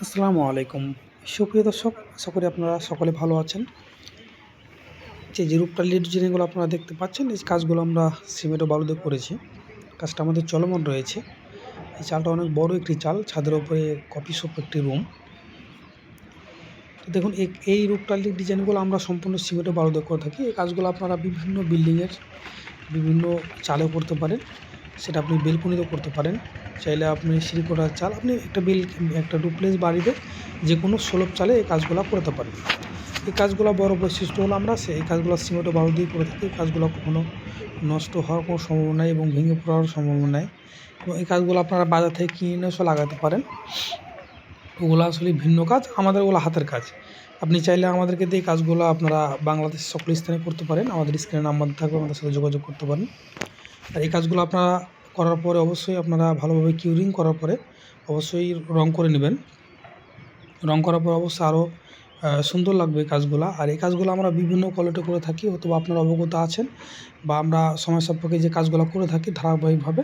আসসালামু আলাইকুম। সুপ্রিয় দর্শক, আশা করি আপনারা সকলে ভালো আছেন। যে যে রূপটালি ডিজাইনগুলো আপনারা দেখতে পাচ্ছেন, এই কাজগুলো আমরা সিমেন্ট ও বালুতে করেছি। কাজটা আমাদের চলমান রয়েছে। এই চালটা অনেক বড় একটি চাল, ছাদের উপরে কপি শপ একটি রুম। তো দেখুন, এই রূপটালির ডিজাইনগুলো আমরা সম্পূর্ণ সিমেন্ট ও করে থাকি। এই কাজগুলো আপনারা বিভিন্ন বিল্ডিংয়ের বিভিন্ন চালে করতে পারেন। সেটা আপনি বেলকুনিতেও করতে পারেন। চাইলে আপনি সিঁড়িকোটার চাল, আপনি একটা বিল, একটা ডুপ্লেক্স বাড়িতে যে কোনো সুলভ চালে এই কাজগুলো করতে পারেন। এই কাজগুলো বড় বৈশিষ্ট্য হলো আমরা সেই কাজগুলো সিমেন্ট বালু দিয়ে করে থাকি, এই কাজগুলো কখনো নষ্ট হওয়ার কোনো সম্ভাবনা এবং ভেঙে পড়ার সম্ভাবনা নেই। এবং এই কাজগুলো আপনারা বাজার থেকে কিনে এসে লাগাতে পারেন। ওগুলো আসলে ভিন্ন কাজ, আমাদের ওগুলো হাতের কাজ। আপনি চাইলে আমাদেরকে দিয়ে কাজগুলো আপনারা বাংলাদেশ সকল স্থানে করতে পারেন। আমাদের স্ক্রিনে নাম্বার থাকবে, আমাদের সাথে যোগাযোগ করতে পারেন। আর এই কাজগুলো আপনারা করার পরে অবশ্যই আপনারা ভালোভাবে কিউরিং করার পরে অবশ্যই রং করে নেবেন। রং করার পর অবশ্যই আরও সুন্দর লাগবে এই কাজগুলো। আর এই কাজগুলো আমরা বিভিন্ন কোয়ালিটি করে থাকি, অথবা আপনারা অবগত আছেন বা আমরা সময় সাপেক্ষে যে কাজগুলো করে থাকি ধারাবাহিকভাবে,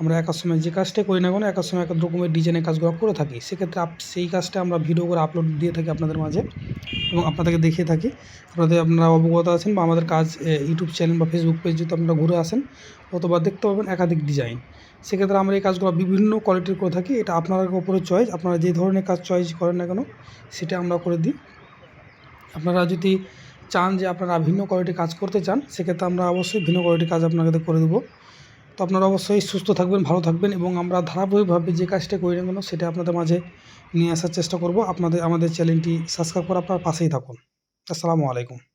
আমরা একার সময় যে কাজটাই করি না কেন একার সময় এক রকমের ডিজাইনের কাজগুলো করে থাকি। সেক্ষেত্রে সেই কাজটা আমরা ভিডিও করে আপলোড দিয়ে থাকি আপনাদের মাঝে এবং আপনাদেরকে দেখিয়ে থাকি। আপনাদের, আপনারা অবগত আছেন বা আমাদের কাজ ইউটিউব চ্যানেল বা ফেসবুক পেজ যদি আপনারা ঘুরে আসেন অথবা দেখতে পাবেন একাধিক ডিজাইন। সেক্ষেত্রে আমরা এই কাজগুলো বিভিন্ন কোয়ালিটির করে থাকি। এটা আপনার উপরে চয়েস আপনারা যে ধরনের কাজ চয়েস করেন না কেন, সেটা আমরা করে দিই। আপনারা যদি চান যে আপনারা ভিন্ন কোয়ালিটির কাজ করতে চান, সেক্ষেত্রে আমরা অবশ্যই ভিন্ন কোয়ালিটির কাজ আপনাদের করে দেবো। তো আপনারা অবশ্যই সুস্থ থাকবেন, ভালো থাকবেন এবং আমরা ধারাবাহিকভাবে যে কাজটা করি না কেন, সেটা আপনাদের মাঝে নিয়ে আসার চেষ্টা করব। আপনাদের, আমাদের চ্যানেলটি সাবস্ক্রাইব করে আপনার পাশেই থাকুন। আসসালামু আলাইকুম।